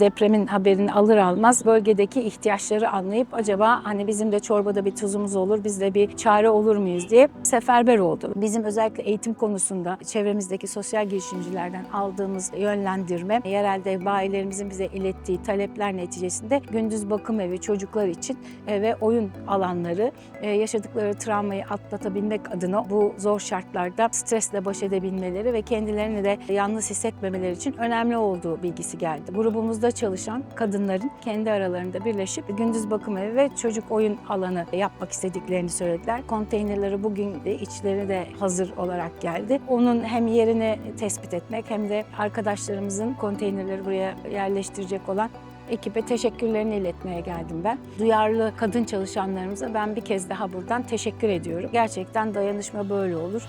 Depremin haberini alır almaz bölgedeki ihtiyaçları anlayıp acaba hani bizim de çorbada bir tuzumuz olur, biz de bir çare olur muyuz diye seferber oldu. Bizim özellikle eğitim konusunda çevremizdeki sosyal girişimcilerden aldığımız yönlendirme, yerelde bayilerimizin bize ilettiği talepler neticesinde gündüz bakım evi çocuklar için ve oyun alanları e, yaşadıkları travmayı atlatabilmek adına bu zor şartlarda stresle baş edebilmeleri ve kendilerini de yalnız hissetmemeleri için önemli olduğu bilgisi geldi. Grubumuzda çalışan kadınların kendi aralarında birleşip gündüz bakım evi ve çocuk oyun alanı yapmak istediklerini söylediler. Konteynerleri bugün de içleri de hazır olarak geldi. Onun hem yerini tespit etmek hem de arkadaşlarımızın konteynerleri buraya yerleştirecek olan ekibe teşekkürlerini iletmeye geldim ben. Duyarlı kadın çalışanlarımıza ben bir kez daha buradan teşekkür ediyorum. Gerçekten dayanışma böyle olur.